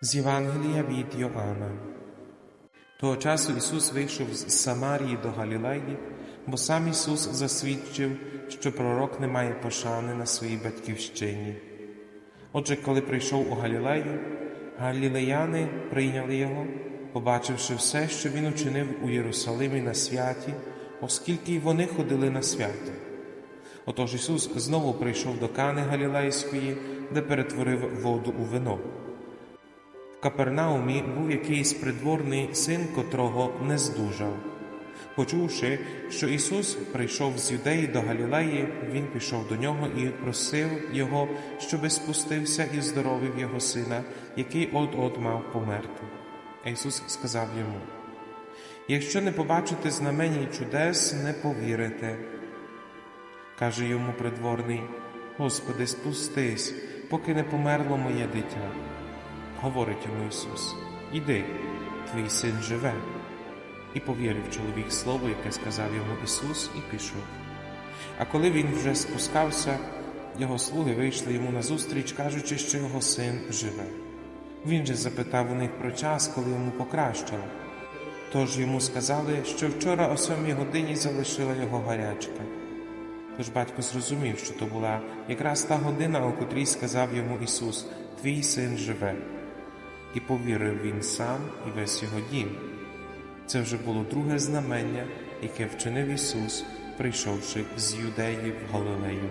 З Євангелія від Йоанна. Того часу Ісус вийшов з Самарії до Галілеї, бо сам Ісус засвідчив, що пророк не має пошани на своїй батьківщині. Отже, коли прийшов у Галілею, галілеяни прийняли його, побачивши все, що він учинив у Єрусалимі на святі, оскільки й вони ходили на свято. Отож Ісус знову прийшов до Кани Галілейської, де перетворив воду у вино. Капернаумі був якийсь придворний син, котрого не здужав. Почувши, що Ісус прийшов з юдеї до Галілеї, Він пішов до нього і просив Його, щоби спустився і здоровив його сина, який от-от мав померти. А Ісус сказав йому: Якщо не побачите знамені чудес, не повірите. Каже йому придворний: Господи, спустись, поки не померло моє дитя. Говорить йому Ісус: Іди, твій син живе. І повірив чоловік слово, яке сказав йому Ісус, і пішов. А коли він вже спускався, його слуги вийшли йому назустріч, кажучи, що його син живе. Він же запитав у них про час, коли йому покращало. Тож йому сказали, що вчора о сьомій годині залишила його гарячка. Тож батько зрозумів, що то була якраз та година, у котрій сказав йому Ісус: Твій син живе. І повірив він сам і весь його дім. Це вже було друге знамення, яке вчинив Ісус, прийшовши з Юдеї в Галилею.